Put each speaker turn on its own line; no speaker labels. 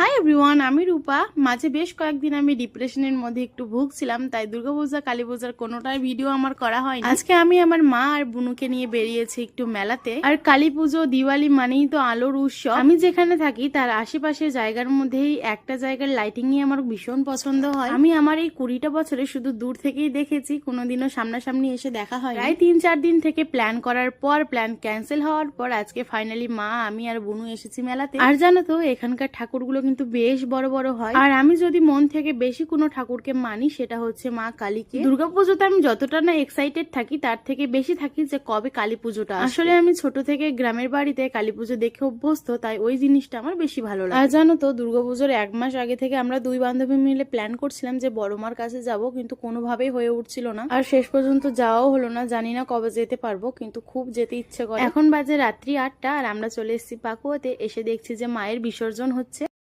Hi everyone আমি রূপা। মাঝে বেশ কয়েকদিন আমি ডিপ্রেশনের মধ্যে একটু ভুগছিলাম, তাই দুর্গাপূজা কালী পূজার কোনোটাই ভিডিও আমার করা হয়নি। আজকে আমি আমার মা আর বুনুকে নিয়ে বেরিয়েছি একটু মেলাতে। আর কালী পুজো দিওয়ালি মানেই তো আলোর উৎসব। আমি যেখানে থাকি, তার আশেপাশে জায়গার মধ্যেই একটা জায়গার লাইটিং আমার ভীষণ পছন্দ হয়। আমি আমার এই কুড়িটা বছরে শুধু দূর থেকেই দেখেছি, কোনোদিনও সামনাসামনি এসে দেখা হয় প্রায় তিন চার দিন থেকে প্ল্যান করার পর প্ল্যান ক্যান্সেল হওয়ার পর, আজকে ফাইনালি মা, আমি আর বুনু এসেছি মেলাতে। আর জানো তো, এখানকার ঠাকুরগুলো কিন্তু বেশ বড় বড় হয়। আর আমি যদি মন থেকে বেশি কোনো ঠাকুরকে মানি সেটা হচ্ছে মা কালীকে। দুর্গাপুজোতে আমি যতটা না এক্সাইটেড থাকি তার থেকে বেশি থাকি যে কবে কালী পুজোটা আসলে আমি ছোট থেকে গ্রামের বাড়িতে কালী পুজো দেখে অভ্যস্ত তাই ওই জিনিসটা আমার বেশি ভালো লাগে। আর জানো তো দুর্গাপুজোর এক মাস আগে থেকে আমরা দুই বান্ধবী মিলে প্ল্যান করছিলাম যে বড় মার কাছে যাব কিন্তু কোনোভাবেই হয়ে উঠছিল না। আর শেষ পর্যন্ত যাওয়াও হলো না জানি না কবে যেতে পারব কিন্তু খুব যেতে ইচ্ছে করে। এখন বাজে রাত্রি আটটা আর আমরা চলে এসেছি পাকুয়াতে এসে দেখছি যে মায়ের বিসর্জন হচ্ছে।